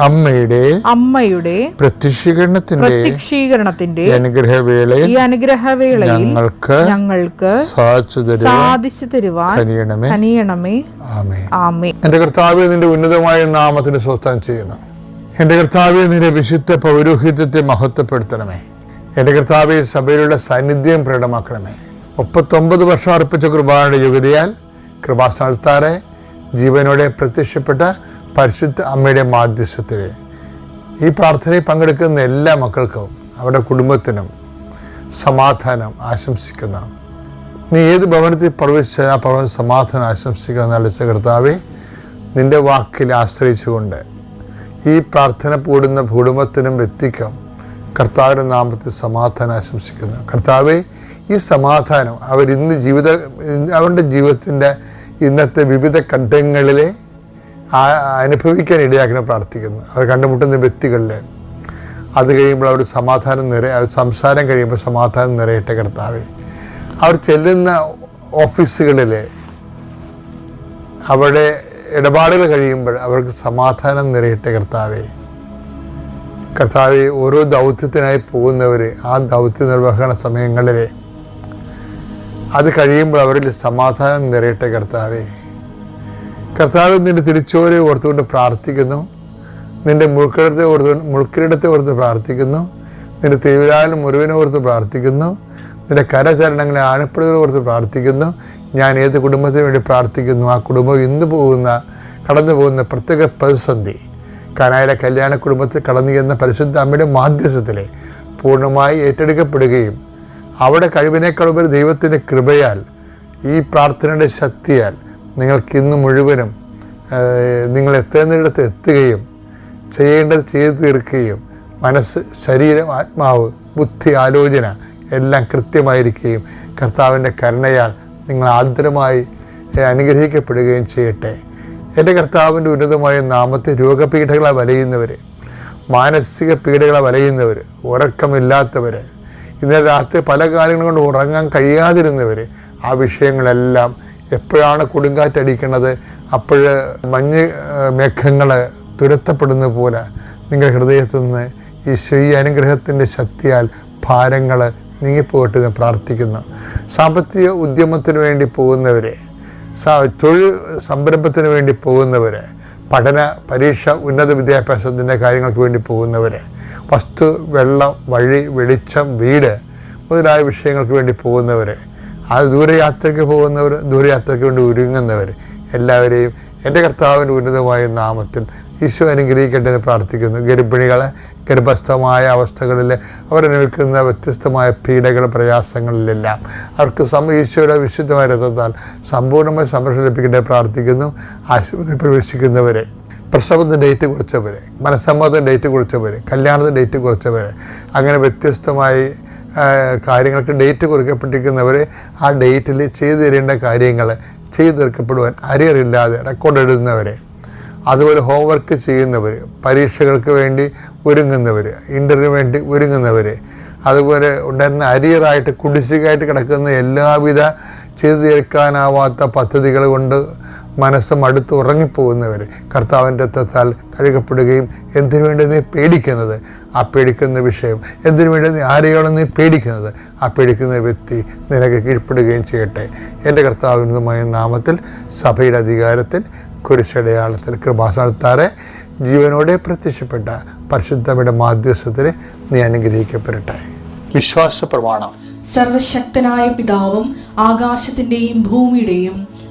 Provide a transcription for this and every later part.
അമ്മയുടെ അമ്മയുടെ പ്രത്യക്ഷീകരണത്തിന്റെ പ്രത്യക്ഷീകരണത്തിന്റെ അനുഗ്രഹവേളയിൽ ഈ അനുഗ്രഹവേളയിൽ ഞങ്ങൾക്ക് ഞങ്ങൾക്ക് സാധിച്ചു തരുവാൻ കനിയണമേ. കനിയണമേ. ആമേ ആമേ എന്റെ കർത്താവ് നിന്റെ ഉന്നതമായ നാമത്തിന് സ്വസ്ഥം ചെയ്യുന്നു. എന്റെ കർത്താവെ നിന്റെ വിശുദ്ധ പൗരോഹിത്യത്തെ മഹത്വപ്പെടുത്തണമേ. എന്റെ കർത്താവെ സഭയിലുള്ള സാന്നിധ്യം പ്രകടമാക്കണമേ. മുപ്പത്തൊമ്പത് വർഷം അർപ്പിച്ച കുർബാനയുടെ യോഗ്യതയാൽ കൃപാസ്ഥാനത്താറെ ജീവനോടെ പ്രത്യക്ഷപ്പെട്ട പരിശുദ്ധ അമ്മയുടെ മാധ്യസ്ഥത്തിൽ ഈ പ്രാർത്ഥനയിൽ പങ്കെടുക്കുന്ന എല്ലാ മക്കൾക്കും അവരുടെ കുടുംബത്തിനും സമാധാനം ആശംസിക്കുന്ന നീ ഏത് ഭവനത്തിൽ പ്രവേശിച്ചാൽ ആ ഭവനം സമാധാനം ആശംസിക്കുന്ന നല്ല കർത്താവെ നിന്റെ വാക്കിൽ ആശ്രയിച്ചുകൊണ്ട് ഈ പ്രാർത്ഥന കൂടുന്ന കുടുംബത്തിനും വ്യക്തിക്കും കർത്താവിന്റെ നാമത്തിൽ സമാധാനം ആശംസിക്കുന്നു. കർത്താവെ ഈ സമാധാനം അവരിന്ന് ജീവിത അവരുടെ ജീവിതത്തിന്റെ ഇന്നത്തെ വിവിധ ഘട്ടങ്ങളിലെ അനുഭവിക്കാൻ ഇടയാക്കണം പ്രാർത്ഥിക്കുന്നു. അവർ കണ്ടുമുട്ടുന്ന വ്യക്തികളിൽ അത് കഴിയുമ്പോൾ അവർ സമാധാനം നിറ സംസാരം കഴിയുമ്പോൾ സമാധാനം നിറയട്ടെ കർത്താവെ. അവർ ചെല്ലുന്ന ഓഫീസുകളിൽ അവിടെ ഇടപാടുകൾ കഴിയുമ്പോൾ അവർക്ക് സമാധാനം നിറയട്ടെ കർത്താവെ. കർത്താവെ ഓരോ ദൗത്യത്തിനായി പോകുന്നവർ ആ ദൗത്യ നിർവഹണ സമയങ്ങളിൽ അത് കഴിയുമ്പോൾ അവരിൽ സമാധാനം നിറയട്ടെ കർത്താവെ. കർത്താവ് നിന്റെ തിരിച്ചോരെ ഓർത്തുകൊണ്ട് പ്രാർത്ഥിക്കുന്നു. നിന്റെ മുൾക്കിടത്തെ ഓർത്ത് മുൾക്കിരീടത്തെ ഓർത്ത് പ്രാർത്ഥിക്കുന്നു. നിന്റെ തീവ്രാലും മുറിവിനെ ഓർത്ത് പ്രാർത്ഥിക്കുന്നു. നിന്റെ കരചരണങ്ങളെ ആണിപ്പടുകളെ ഓർത്ത് പ്രാർത്ഥിക്കുന്നു. ഞാൻ ഏത് കുടുംബത്തിന് വേണ്ടി പ്രാർത്ഥിക്കുന്നു? ആ കുടുംബം ഇന്ന് പോകുന്ന കടന്നു പോകുന്ന പ്രത്യേക പ്രതിസന്ധി. കനായിലെ കല്യാണ കുടുംബത്തിൽ കടന്നു ചെന്ന പരിശുദ്ധ അമ്മയുടെ മാധ്യസ്ഥത്തിലെ പൂർണമായി ഏറ്റെടുക്കപ്പെടുകയും അവിടെ കഴിവിനേക്കാളുപരി ദൈവത്തിന്റെ കൃപയാൽ ഈ പ്രാർത്ഥനയുടെ ശക്തിയാൽ നിങ്ങൾക്ക് ഇന്ന് മുഴുവനും നിങ്ങൾ എത്തേണ്ടിടത്ത് എത്തുകയും ചെയ്യേണ്ടത് ചെയ്തു തീർക്കുകയും മനസ്സ് ശരീരം ആത്മാവ് ബുദ്ധി ആലോചന എല്ലാം കൃത്യമായിരിക്കുകയും കർത്താവിന്റെ കരുണയാൽ നിങ്ങൾ ആദരമായി അനുഗ്രഹിക്കപ്പെടുകയും ചെയ്യട്ടെ. എന്റെ കർത്താവിന്റെ ഉന്നതമായ നാമത്തെ രോഗപീഠകളെ വലയുന്നവർ മാനസിക പീഡകളെ വലയുന്നവർ ഉറക്കമില്ലാത്തവർ ഇന്നലെ രാത്രി പല കാര്യങ്ങൾ കൊണ്ട് ഉറങ്ങാൻ കഴിയാതിരുന്നവർ ആ വിഷയങ്ങളെല്ലാം എപ്പോഴാണ് കൊടുങ്കാറ്റടിക്കുന്നത് അപ്പോൾ മഞ്ഞ് മേഘങ്ങൾ തുരത്തപ്പെടുന്ന പോലെ നിങ്ങളുടെ ഹൃദയത്തിൽ നിന്ന് ഈ അനുഗ്രഹത്തിന്റെ ശക്തിയാൽ ഭാരങ്ങൾ നീങ്ങിപ്പോകട്ടെ എന്ന് പ്രാർത്ഥിക്കുന്നു. സാമ്പത്തിക ഉദ്യമത്തിന് വേണ്ടി പോകുന്നവരെ തൊഴിൽ സംരംഭത്തിന് വേണ്ടി പോകുന്നവരെ പഠന പരീക്ഷ ഉന്നത വിദ്യാഭ്യാസത്തിന്റെ കാര്യങ്ങൾക്ക് വേണ്ടി പോകുന്നവരെ വസ്തു വെള്ളം വഴി വെളിച്ചം വീട് മുതലായ വിഷയങ്ങൾക്ക് വേണ്ടി പോകുന്നവർ ആ ദൂരയാത്രയ്ക്ക് പോകുന്നവർ ദൂരയാത്രയ്ക്ക് വേണ്ടി ഒരുങ്ങുന്നവർ എല്ലാവരെയും എന്റെ കർത്താവിന്റെ ഉന്നതമായ നാമത്തിൽ ഈശോ അനുഗ്രഹിക്കട്ടെ എന്ന് പ്രാർത്ഥിക്കുന്നു. ഗർഭിണികളെ ഗർഭസ്ഥമായ അവസ്ഥകളിൽ അവരനുഭവിക്കുന്ന വ്യത്യസ്തമായ പീഡകൾ പ്രയാസങ്ങളിലെല്ലാം അവർക്ക് സം ഈശോയുടെ വിശുദ്ധമായ രഥത്താൽ സമ്പൂർണമായി സംരക്ഷണം ലഭിക്കട്ടെ പ്രാർത്ഥിക്കുന്നു. ആശുപത്രി പ്രവേശിക്കുന്നവരെ പ്രസവത്തിന്റെ ഡേറ്റ് കുറിച്ചവരെ മനസ്സമ്മതം ഡേറ്റ് കുറിച്ചവർ കല്യാണത്തിന്റെ ഡേറ്റ് കുറിച്ചവർ അങ്ങനെ വ്യത്യസ്തമായി കാര്യങ്ങൾക്ക് ഡേറ്റ് കുറിക്കപ്പെട്ടിരിക്കുന്നവർ ആ ഡേറ്റിൽ ചെയ്തു തരേണ്ട കാര്യങ്ങൾ ചെയ്തു തീർക്കപ്പെടുവാൻ അരിയറില്ലാതെ റെക്കോർഡ് എഴുതുന്നവർ അതുപോലെ ഹോംവർക്ക് ചെയ്യുന്നവർ പരീക്ഷകൾക്ക് വേണ്ടി ഒരുങ്ങുന്നവർ ഇന്റർവ്യൂ വേണ്ടി ഒരുങ്ങുന്നവർ അതുപോലെ ഉണ്ടായിരുന്ന അരിയറായിട്ട് കുടിശ്ശികയായിട്ട് കിടക്കുന്ന എല്ലാവിധ ചെയ്തു തീർക്കാനാവാത്ത പദ്ധതികൾ കൊണ്ട് മനസ്സ് മടുത്ത് ഉറങ്ങിപ്പോകുന്നവർ കർത്താവിന്റെ രക്തത്താൽ കഴുകപ്പെടുകയും എന്തിനു വേണ്ടി നീ പേടിക്കുന്നത്? ആ പേടിക്കുന്ന വിഷയം എന്തിനു വേണ്ടി നീ ആരെയാണ് നീ പേടിക്കുന്നത്? ആ പേടിക്കുന്ന വ്യക്തി നിനക്ക് കീഴ്പ്പെടുകയും ചെയ്യട്ടെ. എന്റെ കർത്താവിനുമായ നാമത്തിൽ സഭയുടെ അധികാരത്തിൽ കുരിശടയാളത്തിൽ കൃപാസനത്താറെ ജീവനോടെ പ്രത്യക്ഷപ്പെട്ട പരിശുദ്ധമയുടെ മാധ്യസ്ഥത്തിന് നീ അനുഗ്രഹിക്കപ്പെടട്ടെ. വിശ്വാസ പ്രമാണം സർവശക്തനായ പിതാവും ആകാശത്തിന്റെയും ഭൂമിയുടെയും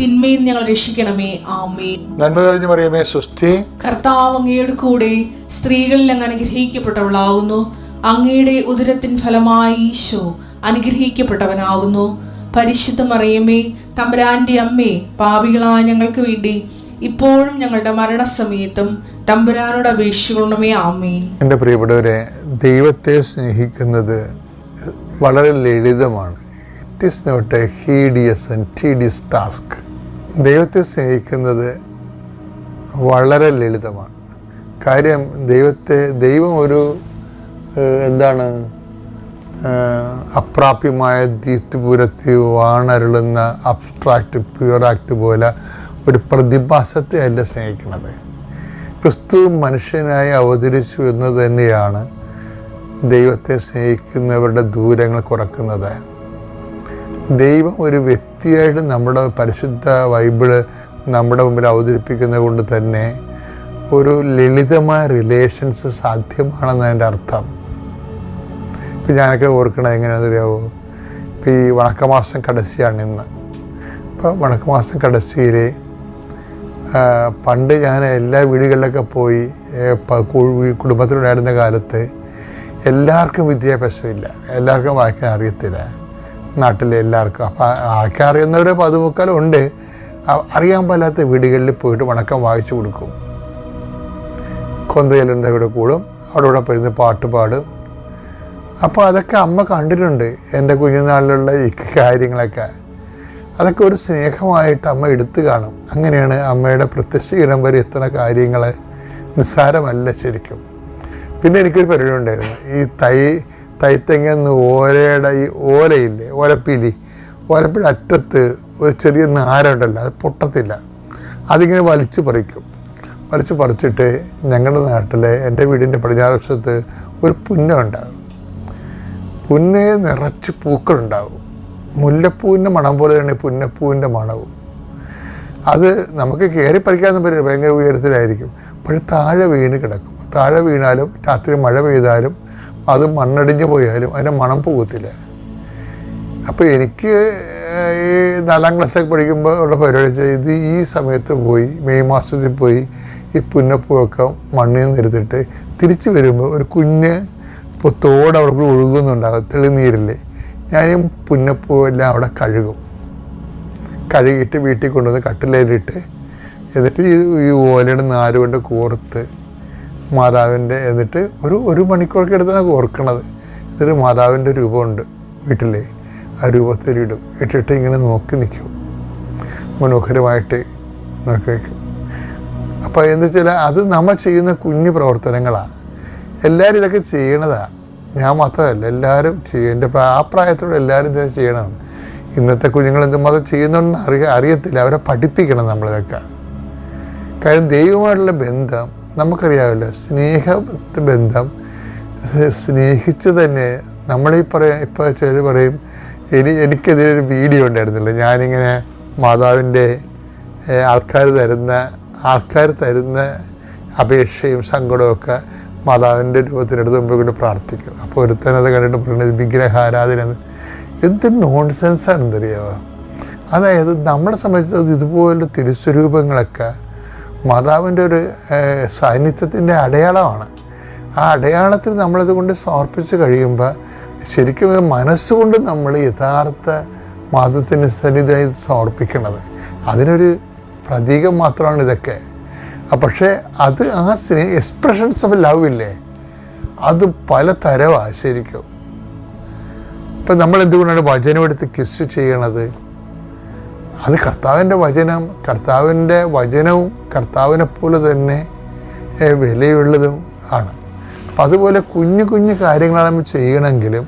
തിന്മയിൽ ഞങ്ങൾ രക്ഷിക്കണമേ. ആമേ നന്മ തെളിഞ്ഞു മറിയമേ സുസ്ഥി കർത്താവ് അങ്ങയുടെ കൂടെ സ്ത്രീകളിൽ അങ്ങ് അനുഗ്രഹിക്കപ്പെട്ടവളാകുന്നു. അങ്ങയുടെ ഉദരത്തിൻ ഫലമായി ഈശോ അനുഗ്രഹിക്കപ്പെട്ടവനാകുന്നു. പരിശുദ്ധ മറിയമേ തമ്പുരാന്റെ അമ്മേ പാപികളായ ഞങ്ങൾക്ക് വേണ്ടി ഇപ്പോഴും ഞങ്ങളുടെ മരണസമയത്തും തമ്പുരാനോട് അപേക്ഷിക്കണമേ. ആമേൻ. എന്റെ പ്രിയപ്പെട്ടവരെ ദൈവത്തെ സ്നേഹിക്കുന്നത് വളരെ ലളിതമാണ്. It is not a hideous and tedious task ദൈവത്തെ സ്നേഹിക്കുന്നത് വളരെ ലളിതമാണ്. കാര്യം ദൈവത്തെ ദൈവം ഒരു എന്താണ് അപ്രാപ്യമായ ദീപ്തിപൂരത്തി വാണരുളുന്ന അബ്സ്ട്രാക്റ്റ് പ്യുവറാക്ട് പോലെ ഒരു പ്രതിഭാസത്തെ അല്ല സ്നേഹിക്കുന്നത്. ക്രിസ്തു മനുഷ്യനായി അവതരിച്ചു എന്ന് തന്നെയാണ് ദൈവത്തെ സ്നേഹിക്കുന്നവരുടെ ദൂരങ്ങൾ കുറക്കുന്നത്. ദൈവം ഒരു വ്യക്തിയായിട്ട് നമ്മുടെ പരിശുദ്ധ ബൈബിൾ നമ്മുടെ മുമ്പിൽ അവതരിപ്പിക്കുന്നത് കൊണ്ട് തന്നെ ഒരു ലളിതമായ റിലേഷൻസ് സാധ്യമാണെന്ന് അതിന്റെ അർത്ഥം. ഇപ്പം ഞാനൊക്കെ ഓർക്കണത് എങ്ങനെയാണെന്ന് അറിയാവോ ഇപ്പം ഈ വണക്കമാസം കടസിയാണ് ഇന്ന്. അപ്പോൾ വണക്കമാസം കടസിയിൽ പണ്ട് ഞാൻ എല്ലാ വീടുകളിലൊക്കെ പോയി കുടുംബത്തിലുണ്ടായിരുന്ന കാലത്ത് എല്ലാവർക്കും വിദ്യാഭ്യാസമില്ല. എല്ലാവർക്കും വായിക്കാൻ അറിയത്തില്ല. നാട്ടിലെ എല്ലാവർക്കും. അപ്പം ആൾക്കാർ അറിയുന്നവരുടെ പതുമുക്കാലും ഉണ്ട് അറിയാൻ പാലാത്ത വീടുകളിൽ പോയിട്ട് വണക്കം വായിച്ചു കൊടുക്കും. കൊന്തയിലുണ്ട് കൂടെ. അവിടെ ഇവിടെ പോയിരുന്ന് പാട്ട് പാടും. അപ്പോൾ അതൊക്കെ അമ്മ കണ്ടിട്ടുണ്ട്. എന്റെ കുഞ്ഞുനാളിലുള്ള ഈ കാര്യങ്ങളൊക്കെ. അതൊക്കെ ഒരു സ്നേഹമായിട്ട് അമ്മ എടുത്തു കാണും. അങ്ങനെയാണ് അമ്മയുടെ പ്രത്യക്ഷീകരണം വരെ എത്തുന്ന കാര്യങ്ങൾ നിസ്സാരമല്ല ശരിക്കും. പിന്നെ എനിക്കൊരു പരിപാടി ഉണ്ടായിരുന്നു. ഈ തൈ തൈത്തെങ്ങന്ന് ഓലയുടെ ഈ ഓലയില്ലേ ഓലപ്പീലി. ഓലപ്പയുടെ അറ്റത്ത് ഒരു ചെറിയ നാരുണ്ടല്ലോ അത് പൊട്ടത്തില്ല. അതിങ്ങനെ വലിച്ചു പറിക്കും. വലിച്ചു പറിച്ചിട്ട് ഞങ്ങളുടെ നാട്ടിലെ എന്റെ വീടിന്റെ പടിഞ്ഞാറ് വശത്ത് ഒരു പുന്നുണ്ടാകും പുന്നെ നിറച്ച് പൂക്കളുണ്ടാവും. മുല്ലപ്പൂവിന്റെ മണം പോലെ തന്നെ പുന്നപ്പൂവിന്റെ മണവും. അത് നമുക്ക് കയറി പറിക്കാമെന്ന് പറ്റില്ല ഭയങ്കര ഉയരത്തിലായിരിക്കും. പക്ഷെ താഴെ വീണ് കിടക്കും. താഴെ വീണാലും രാത്രി മഴ പെയ്താലും അത് മണ്ണടിഞ്ഞു പോയാലും അതിന്റെ മണം പോകത്തില്ല. അപ്പോൾ എനിക്ക് ഈ നാലാം ക്ലാസ്സൊക്കെ പഠിക്കുമ്പോൾ ഉള്ള പരിപാടി ഇത് ഈ സമയത്ത് പോയി മെയ് മാസത്തിൽ പോയി ഈ പുന്നപ്പൂവൊക്കെ മണ്ണിൽ നിന്ന് എടുത്തിട്ട് തിരിച്ചു വരുമ്പോൾ ഒരു കുഞ്ഞ് ഇപ്പോൾ തോട് അവിടെ കൂടി ഒഴുകുന്നുണ്ടാകും തെളിനീരില്ലേ ഞാനും പുന്നപ്പൂവെല്ലാം അവിടെ കഴുകും. കഴുകിയിട്ട് വീട്ടിൽ കൊണ്ടുവന്ന് കട്ടിലേലിട്ട് എന്നിട്ട് ഈ ഓലയുടെ നാരുകൊണ്ട് കോർത്ത് മാതാവിന്റെ എന്നിട്ട് ഒരു ഒരു മണിക്കൂറൊക്കെ എടുത്താണ് ഓർക്കണത്. ഇതൊരു മാതാവിന്റെ രൂപമുണ്ട് വീട്ടിലെ. ആ രൂപത്തിലിടും ഇട്ടിട്ട് ഇങ്ങനെ നോക്കി നിൽക്കും. മനോഹരമായിട്ട് നോക്കി വയ്ക്കും അപ്പോൾ എന്ന് വെച്ചാൽ അത് നമ്മൾ ചെയ്യുന്ന കുഞ്ഞു പ്രവർത്തനങ്ങളാണ്. എല്ലാവരും ഇതൊക്കെ ചെയ്യണതാണ് ഞാൻ മാത്രമല്ല എല്ലാവരും ചെയ്യും. എന്റെ ആ പ്രായത്തോടെ എല്ലാവരും ഇതൊക്കെ ചെയ്യണം. ഇന്നത്തെ കുഞ്ഞുങ്ങൾ എന്തുമാത്രം ചെയ്യുന്നുണ്ടെന്ന് അറിയ അറിയത്തില്ല. അവരെ പഠിപ്പിക്കണം നമ്മളിതൊക്കെ കാര്യം ദൈവമായിട്ടുള്ള ബന്ധം നമുക്കറിയാമല്ലോ സ്നേഹ ബന്ധം സ്നേഹിച്ച് തന്നെ നമ്മളീ പറയാം ഇപ്പോൾ ചിലർ പറയും എനി എനിക്കെതിരെ ഒരു വീഡിയോ ഉണ്ടായിരുന്നില്ല. ഞാനിങ്ങനെ മാതാവിന്റെ ആൾക്കാർ തരുന്ന ആൾക്കാർ തരുന്ന അപേക്ഷയും സങ്കടമൊക്കെ മാതാവിന്റെ രൂപത്തിനടുത്ത് മുമ്പ് കൊണ്ട് പ്രാർത്ഥിക്കും. അപ്പോൾ ഒരുത്തനത് കണ്ടിട്ട് പറയുന്നത് വിഗ്രഹ ആരാധന എന്ത് നോൺസെൻസ് ആണെന്നറിയാമോ അതായത് നമ്മളെ സംബന്ധിച്ചത് ഇതുപോലുള്ള തിരുസ്വരൂപങ്ങളൊക്കെ മാതാവിന്റെ ഒരു സാന്നിധ്യത്തിന്റെ അടയാളമാണ്. ആ അടയാളത്തിൽ നമ്മളത് കൊണ്ട് സമർപ്പിച്ച് കഴിയുമ്പോൾ ശരിക്കും മനസ്സുകൊണ്ട് നമ്മൾ യഥാർത്ഥ മാതത്തിന് സന്നിധിയായി സമർപ്പിക്കുന്നത് അതിനൊരു പ്രതീകം മാത്രമാണ് ഇതൊക്കെ. പക്ഷേ അത് ആ സ്നേഹ എക്സ്പ്രഷൻസ് ഓഫ് ലവ് ഇല്ലേ? അത് പല തരമാണ് ശരിക്കും. ഇപ്പം നമ്മൾ എന്തുകൊണ്ടാണ് വചനം എടുത്ത് കിസ് ചെയ്യണത്? അത് കർത്താവിന്റെ വചനം കർത്താവിന്റെ വചനവും കർത്താവിനെ പോലെ തന്നെ വിലയുള്ളതും ആണ്. അപ്പം അതുപോലെ കുഞ്ഞു കുഞ്ഞു കാര്യങ്ങളാണ് നമ്മൾ ചെയ്യണമെങ്കിലും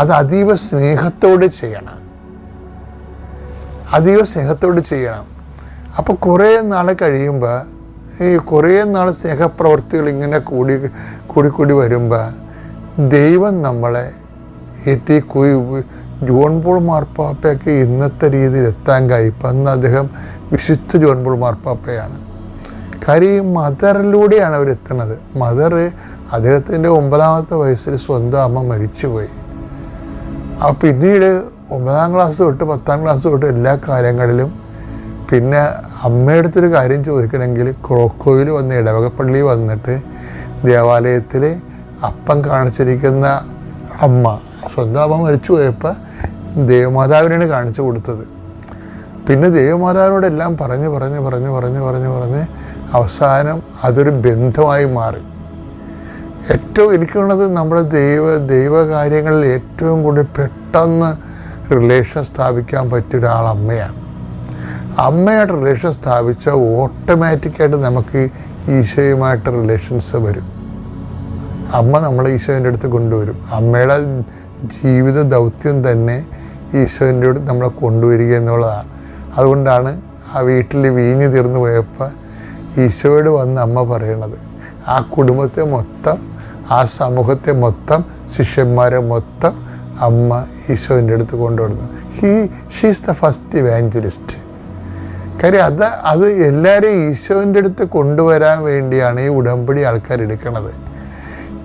അത് അതീവ സ്നേഹത്തോടെ ചെയ്യണം. അതീവ സ്നേഹത്തോട് ചെയ്യണം. അപ്പോൾ കുറേ നാൾ കഴിയുമ്പോൾ ഈ കുറേ നാൾ സ്നേഹപ്രവർത്തികൾ ഇങ്ങനെ കൂടി കൂടി കൂടി വരുമ്പോൾ ദൈവം നമ്മളെ കുയി ജോൺ പോൾ മാർപ്പാപ്പയ്ക്ക് ഇന്നത്തെ രീതിയിൽ എത്താൻ കഴിയും. അന്ന് അദ്ദേഹം വിശുദ്ധ ജോൺ പോൾ മാർപ്പാപ്പയാണ്. കാര്യം ഈ മദറിലൂടെയാണ് അവർ എത്തുന്നത്. മദർ അദ്ദേഹത്തിന്റെ ഒമ്പതാമത്തെ വയസ്സിൽ സ്വന്തം അമ്മ മരിച്ചുപോയി. ആ പിന്നീട് ഒമ്പതാം ക്ലാസ് തൊട്ട് പത്താം ക്ലാസ് തൊട്ട് എല്ലാ കാര്യങ്ങളിലും പിന്നെ അമ്മയുടെ അടുത്തൊരു കാര്യം ചോദിക്കണമെങ്കിൽ ക്രോക്കോയിൽ വന്ന് ഇടവകപ്പള്ളി വന്നിട്ട് ദേവാലയത്തിൽ അപ്പം കാണിച്ചിരിക്കുന്ന അമ്മ സ്വന്തം അമ്മ മരിച്ചു പോയപ്പോൾ ദേവമാതാവിനാണ് കാണിച്ചു കൊടുത്തത്. പിന്നെ ദേവമാതാവിനോടെല്ലാം പറഞ്ഞ് പറഞ്ഞ് പറഞ്ഞ് പറഞ്ഞ് പറഞ്ഞ് പറഞ്ഞ് അവസാനം അതൊരു ബന്ധമായി മാറി. ഏറ്റവും എനിക്കുള്ളത് നമ്മുടെ ദൈവ ദൈവകാര്യങ്ങളിൽ ഏറ്റവും കൂടുതൽ പെട്ടെന്ന് റിലേഷൻ സ്ഥാപിക്കാൻ പറ്റിയ ഒരാൾ അമ്മയാണ്. അമ്മയായിട്ട് റിലേഷൻ സ്ഥാപിച്ചാൽ ഓട്ടോമാറ്റിക്കായിട്ട് നമുക്ക് ഈശോയുമായിട്ട് റിലേഷൻസ് വരും. അമ്മ നമ്മളെ ഈശോന്റെ അടുത്ത് കൊണ്ടുവരും. അമ്മയുടെ ജീവിത ദൗത്യം തന്നെ ഈശോന്റെ അടുത്ത് നമ്മളെ കൊണ്ടുവരിക എന്നുള്ളതാണ്. അതുകൊണ്ടാണ് ആ വീട്ടിൽ വീഞ്ഞ് തീർന്നു പോയപ്പോൾ ഈശോയോട് വന്ന് അമ്മ പറയണത്. ആ കുടുംബത്തെ മൊത്തം ആ സമൂഹത്തെ മൊത്തം ശിഷ്യന്മാരെ മൊത്തം അമ്മ ഈശോന്റെ അടുത്ത് കൊണ്ടുവരുന്നു he she's the first evangelist കാര്യം അത് അത് എല്ലാവരെയും ഈശോന്റെ അടുത്ത് കൊണ്ടുവരാൻ വേണ്ടിയാണ് ഈ ഉടമ്പടി ആൾക്കാർ എടുക്കുന്നത്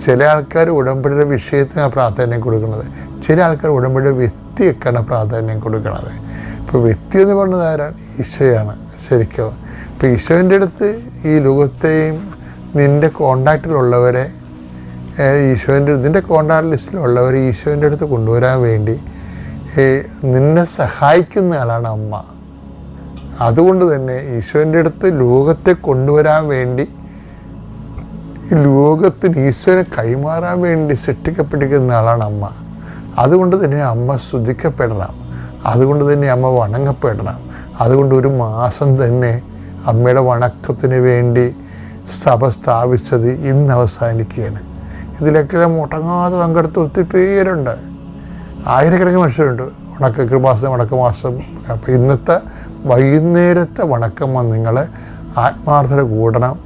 ചില ആൾക്കാർ ഉടമ്പടിയുടെ വിഷയത്തിന് പ്രാധാന്യം കൊടുക്കുന്നത്. ചില ആൾക്കാർ ഉടമ്പടിയുടെ വ്യക്തിയൊക്കെയാണ് പ്രാധാന്യം കൊടുക്കുന്നത് ഇപ്പോൾ വ്യക്തി എന്ന് പറയുന്നത് ആരാണ്? ഈശോയാണ് ശരിക്കും? ഇപ്പോൾ ഈശോന്റെ അടുത്ത് ഈ ലോകത്തെയും നിന്റെ കോണ്ടാക്റ്റിലുള്ളവരെ ഈശോന്റെ നിന്റെ കോണ്ടാക്ട് ലിസ്റ്റിലുള്ളവരെ ഈശോന്റെ അടുത്ത് കൊണ്ടുവരാൻ വേണ്ടി നിന്നെ സഹായിക്കുന്ന ആളാണ് അമ്മ. അതുകൊണ്ട് തന്നെ ഈശോന്റെ അടുത്ത് ലോകത്തെ കൊണ്ടുവരാൻ വേണ്ടി ലോകത്തിന് ഈശ്വരനെ കൈമാറാൻ വേണ്ടി സൃഷ്ടിക്കപ്പെട്ടിരിക്കുന്ന ആളാണ് അമ്മ. അതുകൊണ്ട് തന്നെ അമ്മ ശ്രദ്ധിക്കപ്പെടണം അതുകൊണ്ട് തന്നെ അമ്മ വണങ്ങപ്പെടണം. അതുകൊണ്ട് ഒരു മാസം തന്നെ അമ്മയുടെ വണക്കത്തിന് വേണ്ടി സഭ സ്ഥാപിച്ചത് ഇന്ന് അവസാനിക്കുകയാണ്. ഇതിലൊക്കെ മുടങ്ങാതെ പങ്കെടുത്ത് ഒത്തിരി പേരുണ്ട്. ആയിരക്കണക്കിന് മനുഷ്യരുണ്ട്. ഉണക്ക കൃപാസം വണക്കമാസം അപ്പം ഇന്നത്തെ വൈകുന്നേരത്തെ വണക്കം നിങ്ങൾ ആത്മാർത്ഥത കൂടണം.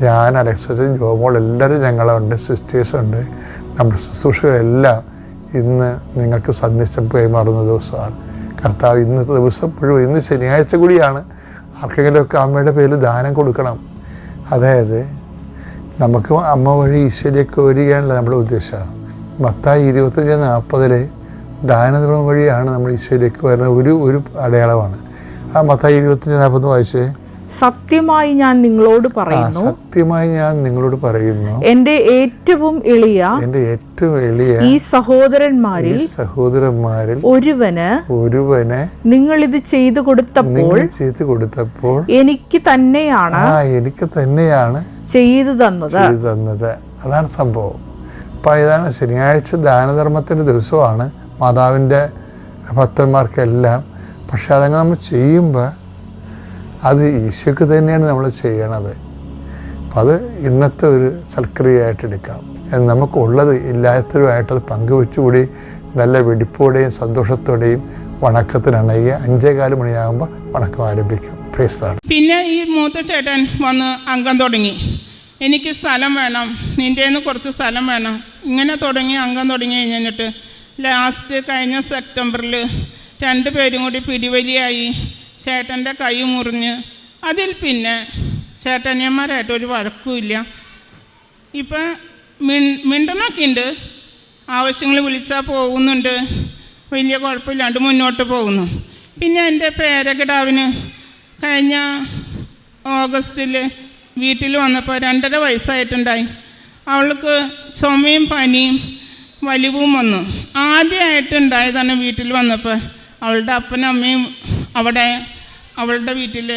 ഞാൻ അലക്സൻ ജോമോൾ എല്ലാവരും ഞങ്ങളുണ്ട് സിസ്റ്റേഴ്സുണ്ട് നമ്മുടെ ശുശ്രൂഷകളെല്ലാം ഇന്ന് നിങ്ങൾക്ക് സന്ദേശം കൈമാറുന്ന ദിവസമാണ്. കർത്താവ് ഇന്നത്തെ ദിവസം മുഴുവൻ ഇന്ന് ശനിയാഴ്ച കൂടിയാണ് ആർക്കെങ്കിലുമൊക്കെ അമ്മയുടെ പേരിൽ ദാനം കൊടുക്കണം. അതായത് നമുക്ക് അമ്മ വഴി ഈശ്വരിയൊക്കെ വരികയാണല്ലോ നമ്മുടെ ഉദ്ദേശം. മത്തായി ഇരുപത്തഞ്ച് നാൽപ്പതിലെ ദാനധർമ്മം വഴിയാണ് നമ്മൾ ഈശ്വരിയൊക്കെ വരുന്ന ഒരു ഒരു അടയാളമാണ്. ആ മത്തായി ഇരുപത്തഞ്ച് നാൽപ്പത് വായിച്ചേ. സത്യമായി ഞാൻ നിങ്ങളോട് പറയുന്നു. സത്യമായി ഞാൻ നിങ്ങളോട് പറയുന്നു. എന്റെ ഏറ്റവും എളിയ എന്റെ ഏറ്റവും എളിയ ഈ സഹോദരന്മാരിൽ സഹോദരന്മാരിൽ ഒരുവന് ഒരുവന് നിങ്ങൾ ഇത് ചെയ്തു കൊടുത്തപ്പോൾ ചെയ്തു കൊടുത്തപ്പോൾ എനിക്ക് തന്നെയാണ് എനിക്ക് തന്നെയാണ് ചെയ്തു തന്നത്. ചെയ്തു തന്നത്. അതാണ് സംഭവം. അപ്പം ഇതാണ് ശനിയാഴ്ച ദാനധർമ്മത്തിന്റെ ദിവസമാണ്. മാതാവിന്റെ ഭക്തന്മാർക്കെല്ലാം. പക്ഷെ അതങ്ങ് നമ്മൾ ചെയ്യുമ്പോൾ അത് ഈശോയ്ക്ക് തന്നെയാണ് നമ്മൾ ചെയ്യണത്. അപ്പം അത് ഇന്നത്തെ ഒരു സൽക്രിയയായിട്ട് എടുക്കാം. നമുക്കുള്ളത് ഇല്ലാത്തവരുമായിട്ടത് പങ്കുവെച്ചുകൂടി നല്ല വെടിപ്പോടെയും സന്തോഷത്തോടെയും വണക്കത്തിനണയുക അഞ്ചേകാൽ മണിയാകുമ്പോൾ വണക്കം ആരംഭിക്കും. പിന്നെ ഈ മൂത്ത ചേട്ടൻ വന്ന് അംഗം തുടങ്ങി. എനിക്ക് സ്ഥലം വേണം നിന്റേന്ന് കുറച്ച് സ്ഥലം വേണം. ഇങ്ങനെ തുടങ്ങി അംഗം തുടങ്ങി കഴിഞ്ഞിട്ട് ലാസ്റ്റ് കഴിഞ്ഞ സെപ്റ്റംബറിൽ രണ്ട് പേരും കൂടി പിടിവലിയായി. ചേട്ടന്റെ കൈ മുറിഞ്ഞ്. അതിൽ പിന്നെ ചേട്ടനിയന്മാരായിട്ട് ഒരു വഴക്കുമില്ല. ഇപ്പം മിൺ മിണ്ടണമൊക്കെ ഉണ്ട് ആവശ്യങ്ങൾ വിളിച്ചാൽ പോകുന്നുണ്ട്. വലിയ കുഴപ്പമില്ലാണ്ട് മുന്നോട്ട് പോകുന്നു. പിന്നെ എന്റെ പേരകിടാവിന് കഴിഞ്ഞ ഓഗസ്റ്റിൽ വീട്ടിൽ വന്നപ്പോൾ രണ്ടര വയസ്സായിട്ടുണ്ടായി. അവൾക്ക് ചുമയും പനിയും വലിവും വന്നു. ആദ്യമായിട്ടുണ്ടായതാണ് വീട്ടിൽ വന്നപ്പോൾ. അവളുടെ അപ്പനും അമ്മയും അവിടെ അവളുടെ വീട്ടിൽ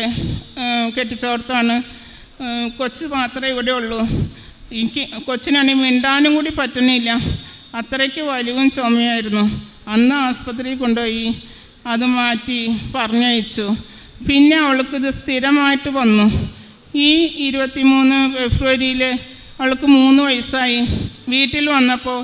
കെട്ടിച്ചോർത്താണ് കൊച്ച് മാത്രമേ ഇവിടെ ഉള്ളൂ. എനിക്ക് കൊച്ചിനാണെങ്കിൽ മിണ്ടാനും കൂടി പറ്റുന്നില്ല. അത്രയ്ക്ക് വലിവും ചുമയായിരുന്നു അന്ന് ആസ്പത്രിയിൽ കൊണ്ടുപോയി അത് മാറ്റി പറഞ്ഞയച്ചു. പിന്നെ അവൾക്ക് ഇത് സ്ഥിരമായിട്ട് വന്നു. ഈ ഇരുപത്തിമൂന്ന് ഫെബ്രുവരിയിൽ അവൾക്ക് മൂന്ന് വയസ്സായി. വീട്ടിൽ വന്നപ്പോൾ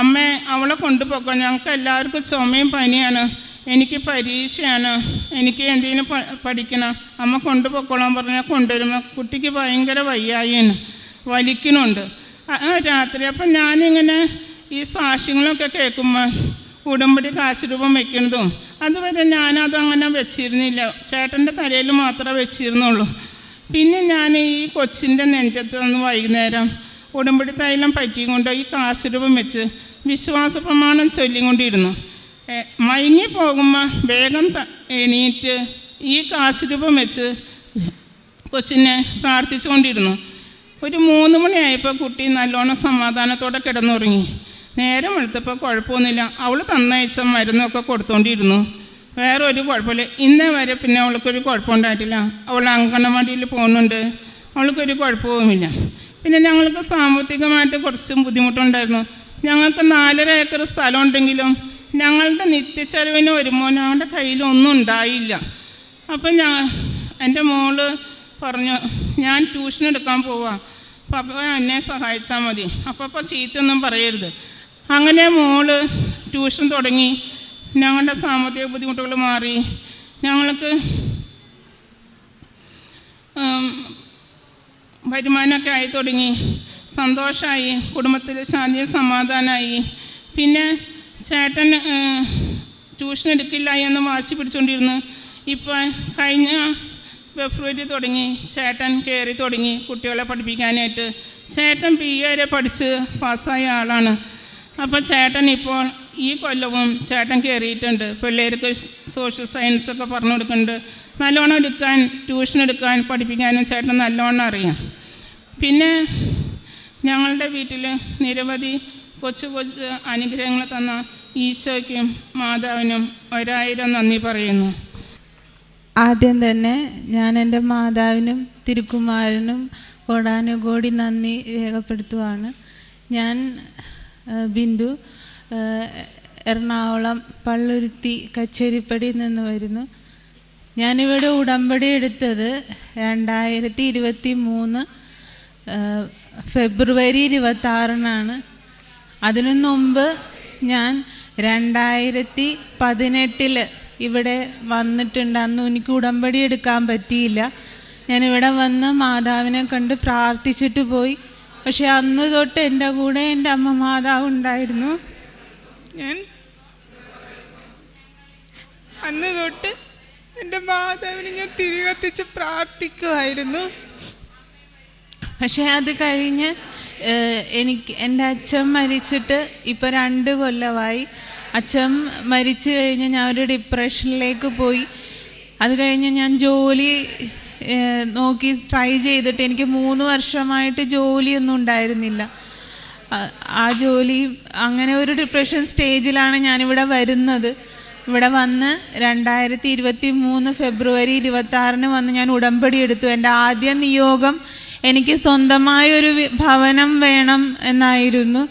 അമ്മ അവളെ കൊണ്ടുപോക്കോ. ഞങ്ങൾക്ക് എല്ലാവർക്കും ചുമയും പനിയാണ്. എനിക്ക് പരീക്ഷയാണ്. എനിക്ക് എന്തെങ്കിലും പഠിക്കണം. അമ്മ കൊണ്ടുപോയിക്കോളാൻ പറഞ്ഞാൽ കൊണ്ടുവരുമ്പോൾ കുട്ടിക്ക് ഭയങ്കര വയ്യായിന്. വലിക്കുന്നുണ്ട്. രാത്രി അപ്പം ഞാനിങ്ങനെ ഈ സാക്ഷ്യങ്ങളൊക്കെ കേൾക്കുമ്പോൾ ഉടമ്പടി കാശ് രൂപം വെക്കുന്നതും അതുവരെ ഞാനതങ്ങനെ വെച്ചിരുന്നില്ല. ചേട്ടന്റെ തലയിൽ മാത്രമേ വെച്ചിരുന്നുള്ളൂ. പിന്നെ ഞാൻ ഈ കൊച്ചിന്റെ നെഞ്ചത്ത് നിന്ന് വൈകുന്നേരം ഉടമ്പടി തൈലം പറ്റിയും കൊണ്ട് ഈ കാശ് രൂപം വെച്ച് വിശ്വാസ പ്രമാണം ചൊല്ലിക്കൊണ്ടിരുന്നു. ഏ, മയങ്ങി പോകുമ്പോൾ വേഗം എണീറ്റ് ഈ കാശ് രൂപം വെച്ച് കൊച്ചിനെ പ്രാർത്ഥിച്ചുകൊണ്ടിരുന്നു. ഒരു മൂന്ന് മണിയായപ്പോൾ കുട്ടി നല്ലോണം സമാധാനത്തോടെ കിടന്നുറങ്ങി. നേരം വെളുത്തപ്പോൾ കുഴപ്പമൊന്നുമില്ല. അവൾ തന്നയച്ച മരുന്നൊക്കെ കൊടുത്തോണ്ടിരുന്നു. വേറെ ഒരു കുഴപ്പമില്ല. ഇന്നേ വരെ പിന്നെ അവൾക്കൊരു കുഴപ്പമുണ്ടായിട്ടില്ല. അവൾ അങ്കണവാടിയിൽ പോകുന്നുണ്ട്. അവൾക്കൊരു കുഴപ്പവുമില്ല. പിന്നെ ഞങ്ങൾക്ക് സാമ്പത്തികമായിട്ട് കുറച്ചും ബുദ്ധിമുട്ടുണ്ടായിരുന്നു. ഞങ്ങൾക്ക് നാലര ഏക്കർ സ്ഥലം ഉണ്ടെങ്കിലും ഞങ്ങളുടെ നിത്യച്ചെലവിന് ഒരു ഞങ്ങളുടെ കയ്യിലൊന്നും ഉണ്ടായില്ല. അപ്പം ഞാൻ എന്റെ മോൾ പറഞ്ഞു ഞാൻ ട്യൂഷൻ എടുക്കാൻ പോവാം. പപ്പ എന്നെ സഹായിച്ചാൽ മതി. അപ്പം ചീത്തൊന്നും പറയരുത്. അങ്ങനെ മോൾ ട്യൂഷൻ തുടങ്ങി. ഞങ്ങളുടെ സാമ്പത്തിക ബുദ്ധിമുട്ടുകൾ മാറി. ഞങ്ങൾക്ക് വരുമാനമൊക്കെ ആയി തുടങ്ങി. സന്തോഷമായി കുടുംബത്തിൽ ശാന്തിയും സമാധാനമായി പിന്നെ ചേട്ടൻ ട്യൂഷൻ എടുക്കില്ല എന്ന് വാശി പിടിച്ചുകൊണ്ടിരുന്നു ഇപ്പം കഴിഞ്ഞ ഫെബ്രുവരി തുടങ്ങി ചേട്ടൻ കയറി തുടങ്ങി കുട്ടികളെ പഠിപ്പിക്കാനായിട്ട്. ചേട്ടൻ പി എ വരെ പഠിച്ച് പാസ്സായ ആളാണ്. അപ്പോൾ ചേട്ടൻ ഇപ്പോൾ ഈ കൊല്ലവും ചേട്ടൻ കയറിയിട്ടുണ്ട് പിള്ളേർക്ക് സോഷ്യൽ സയൻസ് ഒക്കെ പറഞ്ഞു കൊടുക്കുന്നുണ്ട്. നല്ലോണം എടുക്കാൻ ട്യൂഷൻ എടുക്കാൻ പഠിപ്പിക്കാനും ചേട്ടൻ നല്ലോണം അറിയാം. പിന്നെ ഞങ്ങളുടെ വീട്ടിൽ നിരവധി കൊച്ചു കൊച്ചു അനുഗ്രഹങ്ങൾ തന്ന ഈശോയ്ക്കും മാതാവിനും ഒരായിരം നന്ദി പറയുന്നു. ആദ്യം തന്നെ ഞാൻ എന്റെ മാതാവിനും തിരുക്കുമാരനും കോടാനുകോടി നന്ദി രേഖപ്പെടുത്തുവാണ്. ഞാൻ ബിന്ദു എറണാകുളം പള്ളുരുത്തി കച്ചേരിപ്പടിയിൽ നിന്ന് വരുന്നു. ഞാനിവിടെ ഉടമ്പടി എടുത്തത് രണ്ടായിരത്തി ഇരുപത്തി മൂന്ന് ഫെബ്രുവരി ഇരുപത്താറിനാണ്. അതിനു മുമ്പ് ഞാൻ രണ്ടായിരത്തി പതിനെട്ടിൽ ഇവിടെ വന്നിട്ടുണ്ട്. അന്ന് എനിക്ക് ഉടമ്പടി എടുക്കാൻ പറ്റിയില്ല. ഇവിടെ വന്ന് മാതാവിനെ കണ്ട് പ്രാർത്ഥിച്ചിട്ട് പോയി. പക്ഷെ അന്ന് തൊട്ട് എന്റെ കൂടെ എന്റെ അമ്മ മാതാവ് ഉണ്ടായിരുന്നു. ഞാൻ അന്ന് തൊട്ട് എന്റെ മാതാവിനെ ഞാൻ തിരികത്തിച്ച് പ്രാർത്ഥിക്കുമായിരുന്നു പക്ഷേ അത് കഴിഞ്ഞ് എനിക്ക് എന്റെ അച്ഛൻ മരിച്ചിട്ട് ഇപ്പോൾ രണ്ട് കൊല്ലമായി. അച്ഛൻ മരിച്ചു കഴിഞ്ഞ് ഞാൻ ഒരു ഡിപ്രഷനിലേക്ക് പോയി. അത് കഴിഞ്ഞ് ഞാൻ ജോലി നോക്കി ട്രൈ ചെയ്തിട്ട് എനിക്ക് മൂന്ന് വർഷമായിട്ട് ജോലിയൊന്നും ഉണ്ടായിരുന്നില്ല. ആ- ആ ജോലി അങ്ങനെ ഒരു ഡിപ്രഷൻ സ്റ്റേജിലാണ് ഞാനിവിടെ വരുന്നത്. ഇവിടെ വന്ന് രണ്ടായിരത്തി ഇരുപത്തി മൂന്ന് ഫെബ്രുവരി ഇരുപത്തി ആറിന് വന്ന് ഞാൻ ഉടമ്പടി എടുത്തു. എന്റെ ആദ്യ നിയോഗം എനിക്ക് സ്വന്തമായൊരു ഭവനം വേണം എന്നായിരുന്നു.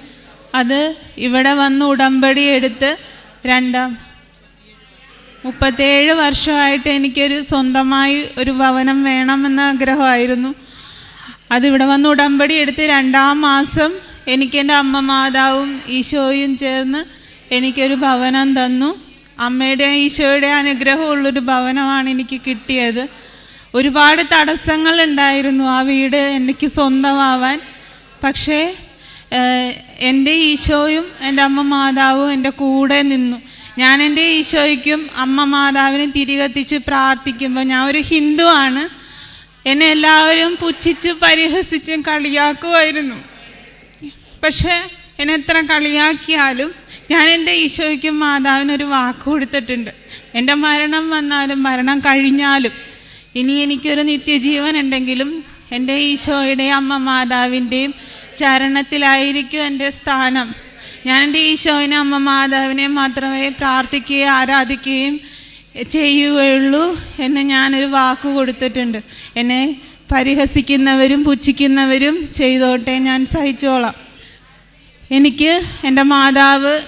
അത് ഇവിടെ വന്ന് ഉടമ്പടി എടുത്ത് രണ്ടാം മുപ്പത്തേഴ് വർഷമായിട്ട് എനിക്കൊരു സ്വന്തമായി ഒരു ഭവനം വേണമെന്ന ആഗ്രഹമായിരുന്നു. അതിവിടെ വന്ന് ഉടമ്പടി എടുത്ത് രണ്ടാം മാസം എനിക്കെന്റെ അമ്മ മാതാവും ഈശോയും ചേർന്ന് എനിക്കൊരു ഭവനം തന്നു. അമ്മയുടെ ഈശോയുടെ അനുഗ്രഹമുള്ളൊരു ഭവനമാണ് എനിക്ക് കിട്ടിയത്. ഒരുപാട് തടസ്സങ്ങൾ ഉണ്ടായിരുന്നു ആ വീട് എനിക്ക് സ്വന്തമാവാൻ. പക്ഷേ എന്റെ ഈശോയും എന്റെ അമ്മ മാതാവും എന്റെ കൂടെ നിന്നു. ഞാൻ എന്റെ ഈശോയ്ക്കും അമ്മ മാതാവിനും തിരികെത്തിച്ച് പ്രാർത്ഥിക്കുമ്പോൾ ഞാൻ ഒരു ഹിന്ദുവാണ് എന്നെ എല്ലാവരും പുച്ഛിച്ച് പരിഹസിച്ചും കളിയാക്കുമായിരുന്നു. പക്ഷേ എന്നെ എത്ര കളിയാക്കിയാലും ഞാൻ എന്റെ ഈശോയ്ക്കും മാതാവിനൊരു വാക്ക് കൊടുത്തിട്ടുണ്ട്. എന്റെ മരണം വന്നാലും മരണം കഴിഞ്ഞാലും ഇനി എനിക്കൊരു നിത്യജീവൻ ഉണ്ടെങ്കിലും എന്റെ ഈശോയുടെ അമ്മ മാതാവിന്റെയും ചരണത്തിലായിരിക്കും എന്റെ സ്ഥാനം. ഞാൻ എന്റെ ഈശോയിനെ അമ്മ മാതാവിനെ മാത്രമേ പ്രാർത്ഥിക്കുകയും ആരാധിക്കുകയും ചെയ്യുകയുള്ളൂ എന്ന് ഞാനൊരു വാക്ക് കൊടുത്തിട്ടുണ്ട്. എന്നെ പരിഹസിക്കുന്നവരും പുച്ഛിക്കുന്നവരും ചെയ്തോട്ടെ ഞാൻ സഹിച്ചോളാം. എനിക്ക് എന്റെ മാതാവ്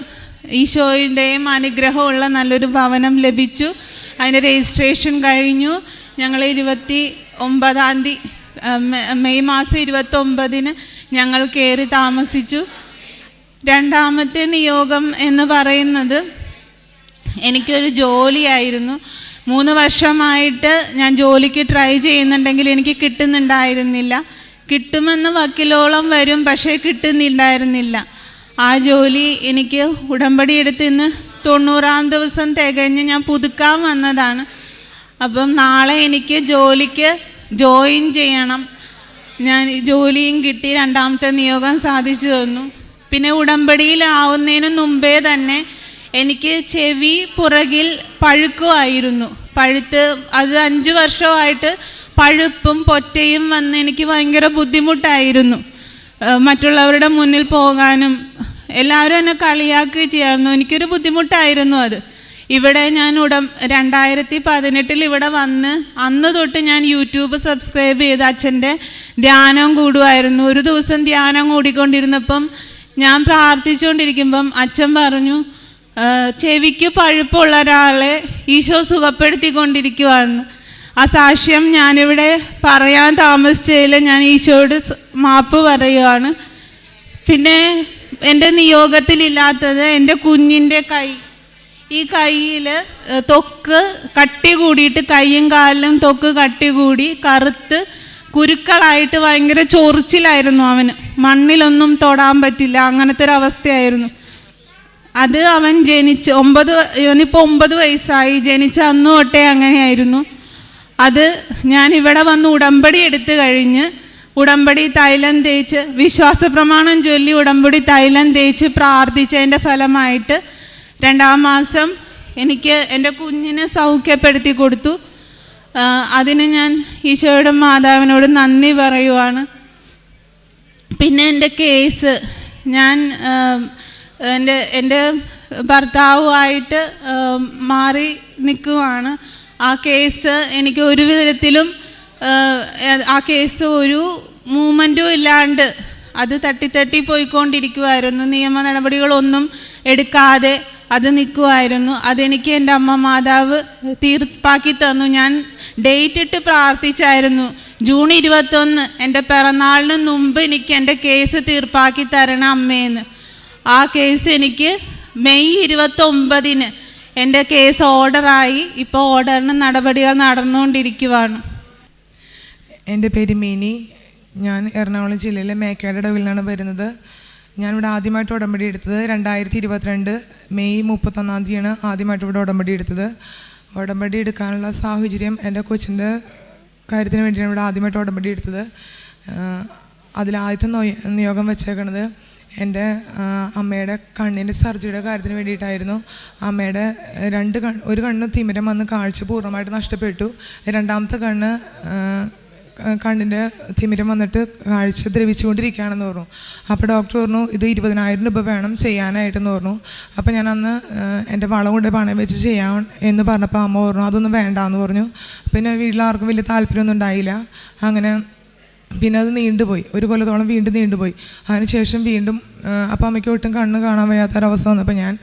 ഈശോയുടെയും അനുഗ്രഹമുള്ള നല്ലൊരു ഭവനം ലഭിച്ചു. അതിന്റെ രജിസ്ട്രേഷൻ കഴിഞ്ഞു. ഞങ്ങൾ ഇരുപത്തി ഒമ്പതാം തീയതി മെയ് മാസം ഇരുപത്തൊമ്പതിന് ഞങ്ങൾ കയറി താമസിച്ചു. രണ്ടാമത്തെ നിയോഗം എന്ന് പറയുന്നത് എനിക്കൊരു ജോലിയായിരുന്നു. മൂന്ന് വർഷമായിട്ട് ഞാൻ ജോലിക്ക് ട്രൈ ചെയ്യുന്നുണ്ടെങ്കിൽ എനിക്ക് കിട്ടുന്നുണ്ടായിരുന്നില്ല. കിട്ടുമെന്ന് വക്കിലോളം വരും പക്ഷേ കിട്ടുന്നില്ലായിരുന്നില്ല. ആ ജോലി എനിക്ക് ഉടമ്പടി എടുത്തിന്ന് തൊണ്ണൂറാം ദിവസം തികഞ്ഞ് ഞാൻ പുതുക്കാൻ വന്നതാണ്. അപ്പം നാളെ എനിക്ക് ജോലിക്ക് ജോയിൻ ചെയ്യണം. ഞാൻ ജോലിയും കിട്ടി രണ്ടാമത്തെ നിയോഗം സാധിച്ചു തന്നു. പിന്നെ ഉടമ്പടിയിലാവുന്നതിന് മുമ്പേ തന്നെ എനിക്ക് ചെവി പുറകിൽ പഴുക്കുമായിരുന്നു പഴുത്ത് അത് അഞ്ച് വർഷമായിട്ട് പഴുപ്പും പൊറ്റയും വന്ന് എനിക്ക് ഭയങ്കര ബുദ്ധിമുട്ടായിരുന്നു. മറ്റുള്ളവരുടെ മുന്നിൽ പോകാനും എല്ലാവരും എന്നെ കളിയാക്കുകയും ചെയ്യായിരുന്നു എനിക്കൊരു ബുദ്ധിമുട്ടായിരുന്നു അത്. ഇവിടെ ഞാൻ ഉടൻ രണ്ടായിരത്തി പതിനെട്ടിൽ ഇവിടെ വന്ന് അന്ന് തൊട്ട് ഞാൻ യൂട്യൂബ് സബ്സ്ക്രൈബ് ചെയ്ത് അച്ഛന്റെ ധ്യാനം കൂടുമായിരുന്നു. ഒരു ദിവസം ധ്യാനം കൂടിക്കൊണ്ടിരുന്നപ്പം ഞാൻ പ്രാർത്ഥിച്ചുകൊണ്ടിരിക്കുമ്പം അച്ഛൻ പറഞ്ഞു ചെവിക്ക് പഴുപ്പുള്ള ഒരാളെ ഈശോ സുഖപ്പെടുത്തിക്കൊണ്ടിരിക്കുവാണ്. ആ സാക്ഷ്യം ഞാനിവിടെ പറയാൻ താമസിച്ചതിൽ ഞാൻ ഈശോയോട് മാപ്പ് പറയുകയാണ് പിന്നെ എന്റെ നിയോഗത്തിലില്ലാത്തത് എന്റെ കുഞ്ഞിന്റെ കൈ ഈ കയ്യിൽ തൊക്ക് കട്ടി കൂടിയിട്ട് കൈയും കാലിലും തൊക്ക് കട്ടി കൂടി കറുത്ത് കുരുക്കളായിട്ട് ഭയങ്കര ചൊറിച്ചിലായിരുന്നു അവന്. മണ്ണിലൊന്നും തൊടാൻ പറ്റില്ല അങ്ങനത്തെ ഒരു അവസ്ഥയായിരുന്നു. അത് അവൻ ജനിച്ച് ഒമ്പത് ഇവനിപ്പോൾ ഒമ്പത് വയസ്സായി ജനിച്ച അന്ന് തൊട്ടേ അങ്ങനെയായിരുന്നു. അത് ഞാൻ ഇവിടെ വന്ന് ഉടമ്പടി എടുത്തു കഴിഞ്ഞ് ഉടമ്പടി തൈലം തേച്ച് വിശ്വാസ പ്രമാണം ചൊല്ലി ഉടമ്പടി തൈലം തേച്ച് പ്രാർത്ഥിച്ചതിന്റെ ഫലമായിട്ട് രണ്ടാം മാസം എനിക്ക് എന്റെ കുഞ്ഞിനെ സൗഖ്യപ്പെടുത്തി കൊടുത്തു. അതിന് ഞാൻ ഈശോയുടെ മാതാവിനോട് നന്ദി പറയുവാണ്. പിന്നെ എന്റെ കേസ് ഞാൻ എന്റെ എന്റെ ഭർത്താവുമായിട്ട് മാറി നിൽക്കുവാണ്. ആ കേസ് എനിക്ക് ഒരു വിധത്തിലും ആ, കേസ് ഒരു മൂമെന്റും ഇല്ലാണ്ട് അത് തട്ടി തട്ടി പോയിക്കൊണ്ടിരിക്കുമായിരുന്നു നിയമ നടപടികളൊന്നും എടുക്കാതെ അത് നിൽക്കുമായിരുന്നു അതെനിക്ക് എന്റെ അമ്മ മാതാവ് തീർപ്പാക്കി തന്നു. ഞാൻ ഡേറ്റ് ഇട്ട് പ്രാർത്ഥിച്ചായിരുന്നു. ജൂൺ ഇരുപത്തൊന്ന് എന്റെ പിറന്നാളിന് മുമ്പ് എനിക്ക് എന്റെ കേസ് തീർപ്പാക്കി തരണം അമ്മേന്ന്. ആ കേസ് എനിക്ക് മെയ് ഇരുപത്തൊമ്പതിന് എന്റെ കേസ് ഓർഡറായി ഇപ്പോൾ ഓർഡറിന് നടപടികൾ നടന്നുകൊണ്ടിരിക്കുവാണ്. എന്റെ പേര് മിനി. ഞാൻ എറണാകുളം ജില്ലയിലെ മേക്കാട് ഡവിലാണ് വരുന്നത്. ഞാനിവിടെ ആദ്യമായിട്ട് ഉടമ്പടി എടുത്തത് രണ്ടായിരത്തി ഇരുപത്തിരണ്ട് മെയ് മുപ്പത്തൊന്നാം തീയതിയാണ് ആദ്യമായിട്ട് ഇവിടെ ഉടമ്പടി എടുത്തത്. ഉടമ്പടി എടുക്കാനുള്ള സാഹചര്യം എന്റെ കൊച്ചിന്റെ കാര്യത്തിന് വേണ്ടിയാണ് ഇവിടെ ആദ്യമായിട്ട് ഉടമ്പടി എടുത്തത്. അതിലാദ്യത്തെ നിയോഗം വെച്ചേക്കണത് എന്റെ അമ്മയുടെ കണ്ണിന്റെ സർജറിയുടെ കാര്യത്തിന് വേണ്ടിയിട്ടായിരുന്നു. അമ്മയുടെ രണ്ട് കണ്ണ് ഒരു കണ്ണ് തിമിരം വന്ന് കാഴ്ച പൂർണമായിട്ട് നഷ്ടപ്പെട്ടു. രണ്ടാമത്തെ കണ്ണ് കണ്ണിന്റെ തിമിരം വന്നിട്ട് കാഴ്ച ദ്രവിച്ചുകൊണ്ടിരിക്കുകയാണെന്ന് പറഞ്ഞു. അപ്പോൾ ഡോക്ടർ പറഞ്ഞു ഇത് ഇരുപതിനായിരം രൂപ വേണം ചെയ്യാനായിട്ടെന്ന് പറഞ്ഞു. അപ്പോൾ ഞാൻ അന്ന് എന്റെ വളം കൊണ്ട് പണം വെച്ച് ചെയ്യാൻ എന്ന് പറഞ്ഞപ്പോൾ അമ്മ പറഞ്ഞു അതൊന്നും വേണ്ടാന്ന് പറഞ്ഞു. പിന്നെ വീട്ടിലാർക്കും വലിയ താല്പര്യമൊന്നും ഉണ്ടായില്ല. അങ്ങനെ പിന്നെ അത് നീണ്ടുപോയി. ഒരു കൊല്ലത്തോളം വീണ്ടും നീണ്ടുപോയി. അതിനുശേഷം വീണ്ടും അപ്പം അമ്മയ്ക്ക് ഒട്ടും കണ്ണ് കാണാൻ വയ്യാത്തൊരവസ്ഥ വന്നപ്പോൾ ഞാൻ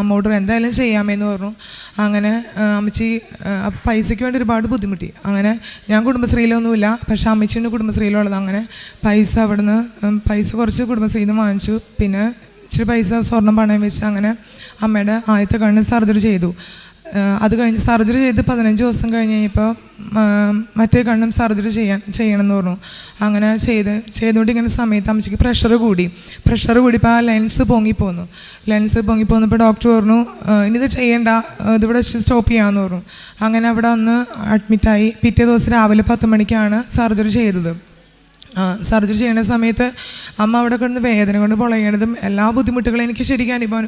അമ്മോട് എന്തായാലും ചെയ്യാമെന്ന് പറഞ്ഞു. അങ്ങനെ അമ്മച്ചി പൈസയ്ക്ക് വേണ്ടി ഒരുപാട് ബുദ്ധിമുട്ടി. അങ്ങനെ ഞാൻ കുടുംബശ്രീയിലൊന്നുമില്ല പക്ഷേ അമ്മച്ചിന്റെ കുടുംബശ്രീയിലുള്ളത്. അങ്ങനെ പൈസ അവിടുന്ന് പൈസ കുറച്ച് കുടുംബശ്രീയിൽ നിന്ന് വാങ്ങിച്ചു. പിന്നെ ഇച്ചിരി പൈസ സ്വർണം പണയം വെച്ച് അങ്ങനെ അമ്മയുടെ ആദ്യത്തെ കണ്ണ് സർജറി ചെയ്തു. അത് കഴിഞ്ഞ് സർജറി ചെയ്ത് പതിനഞ്ച് ദിവസം കഴിഞ്ഞ് കഴിഞ്ഞപ്പോൾ മറ്റേ കണ്ണും സർജറി ചെയ്യാൻ ചെയ്യണമെന്ന് പറഞ്ഞു. അങ്ങനെ ചെയ്ത് ചെയ്തുകൊണ്ടിരിക്കുന്ന സമയത്ത് അമ്മച്ചിക്ക് പ്രഷർ കൂടി. പ്രഷർ കൂടിയപ്പോൾ ആ ലെൻസ് പൊങ്ങിപ്പോന്നു ലെൻസ് പൊങ്ങിപ്പോന്നപ്പോൾ ഡോക്ടർ പറഞ്ഞു ആഹ് ഇനി ഇത് ചെയ്യേണ്ട ഇതിവിടെ സ്റ്റോപ്പ് ചെയ്യാമെന്ന് പറഞ്ഞു. അങ്ങനെ അവിടെ അന്ന് അഡ്മിറ്റായി പിറ്റേ ദിവസം രാവിലെ പത്ത് മണിക്കാണ് സർജറി ചെയ്തത്. സർജറി ചെയ്യുന്ന സമയത്ത് അമ്മ അവിടെ കിടന്ന് വേദന കൊണ്ട് പൊളയണതും എല്ലാ ബുദ്ധിമുട്ടുകളും എനിക്ക് ശരിക്കും അനുഭവം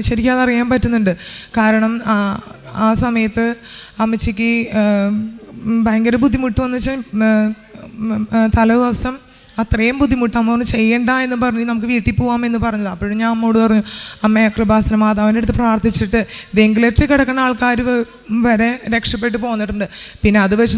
ശരിക്കും അതറിയാൻ പറ്റുന്നുണ്ട്. കാരണം ആ, സമയത്ത് അമ്മച്ചിക്ക് ഭയങ്കര ബുദ്ധിമുട്ട് വന്നു വെച്ചാൽ തലേ ദിവസം അത്രയും ബുദ്ധിമുട്ട് അമ്മ ഒന്ന് ചെയ്യണ്ട എന്ന് പറഞ്ഞ് നമുക്ക് വീട്ടിൽ പോവാം എന്ന് പറഞ്ഞത്. അപ്പോഴും ഞാൻ അമ്മോട് പറഞ്ഞു അമ്മ കൃപാസന മാതാവിന്റെ അടുത്ത് പ്രാർത്ഥിച്ചിട്ട് വെങ്കിലേറ്റർ കിടക്കുന്ന ആൾക്കാർ വരെ രക്ഷപ്പെട്ട് പോന്നിട്ടുണ്ട്. പിന്നെ അത് വെച്ച്